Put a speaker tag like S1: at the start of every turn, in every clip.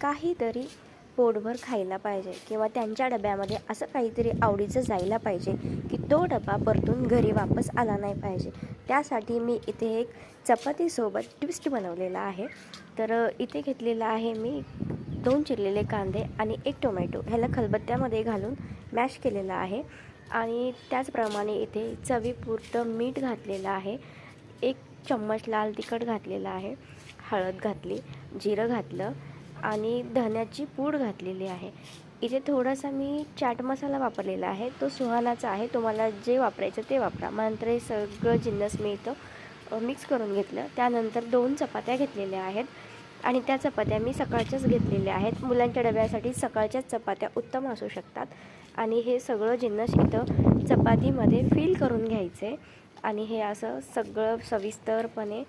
S1: काहीतरी पोटभर खायला पाहिजे किंवा त्यांच्या डब्यामध्ये असं काहीतरी आवडीचं जायला पाहिजे की तो डबा परतून घरी वापस आला नाही पाहिजे. त्यासाठी मी इथे एक चपातीसोबत ट्विस्ट बनवलेला आहे. तर इथे घेतलेला आहे मी दोन चिरलेले कांदे आणि एक टोमॅटो. ह्याला खलबत्त्यामध्ये घालून मॅश केलेलं आहे. आणि त्याचप्रमाणे इथे चवीपुरतं मीठ घातलेलं आहे. एक चम्मच लाल तिखट घातलेलं आहे. हळद घातली जिरं घातलं आणि धण्याची पूड घातलेली आहे. इथे थोडासा मी चाट मसाला वापरलेला आहे. तो सुहानाचा आहे. तुम्हाला जे वापरायचं ते वापरा. नंतर हे सगळं जिन्नस मी इथं मिक्स करून घेतलं. त्यानंतर दोन चपात्या घेतलेल्या आहेत. आणि त्या चपात्या मी सकाळच्याच घेतलेल्या आहेत. मुलांच्या डब्यासाठी सकाळच्याच चपात्या उत्तम असू शकतात. आणि हे सगळं जिन्नस इथं चपातीमध्ये फिल करून घ्यायचे आणि हे असं सगळं सविस्तरपणे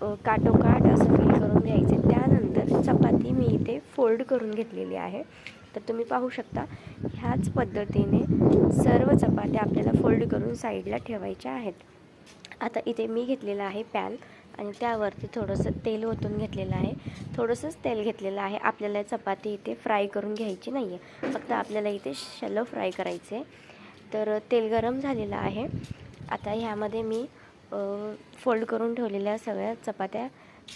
S1: काटोकाट असं फील करून घ्यायचे. त्यानंतर चपाती मी इथे फोल्ड करून घेतलेली आहे. तर तुम्ही पाहू शकता ह्याच पद्धतीने सर्व चपात्या आपल्याला फोल्ड करून साईडला ठेवायच्या आहेत. आता इथे मी घेतलेलं आहे पॅन आणि त्यावरती थोडंसं तेल ओतून घेतलेलं आहे. थोडंसंच तेल घेतलेलं आहे. आपल्याला चपाती इथे फ्राय करून घ्यायची नाही आहे फक्त आपल्याला इथे शलो फ्राय करायचे तर तेल गरम झालेलं आहे. आता ह्यामध्ये मी फोल्ड करून ठेवलेल्या सगळ्या चपात्या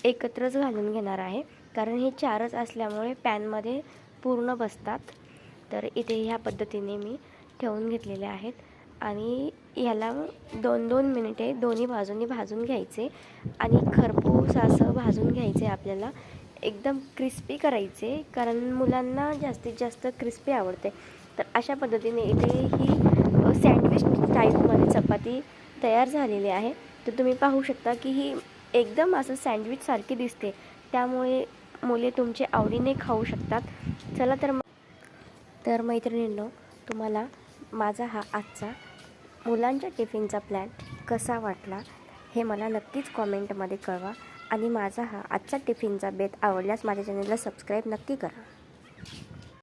S1: एकत्रच घालून घेणार आहे. कारण हे चारच असल्यामुळे पॅनमध्ये पूर्ण बसतात. तर इथे ह्या पद्धतीने मी ठेवून घेतलेले आहेत. आणि ह्याला दोन दोन मिनिटे दोन्ही बाजूंनी भाजून घ्यायचे. आणि खरपूस असं भाजून घ्यायचे आपल्याला. एकदम क्रिस्पी करायचे. कारण मुलांना जास्तीत जास्त क्रिस्पी आवडते. तर अशा पद्धतीने इथे ही सँडविच टाईपमध्ये चपाती तयार झालेली आहे. तर तुम्ही पाहू शकता की ही एकदम असं सँडविचसारखी दिसते. त्यामुळे मुले तुमचे आवडीने खाऊ शकतात. चला तर मग. तर मैत्रिणींनो तुम्हाला माझा हा आजचा मुलांच्या टिफिनचा प्लॅन कसा वाटला हे मला नक्कीच कॉमेंटमध्ये कळवा. आणि माझा हा आजचा टिफिनचा बेत आवडल्यास माझ्या चॅनलला सबस्क्राईब नक्की करा.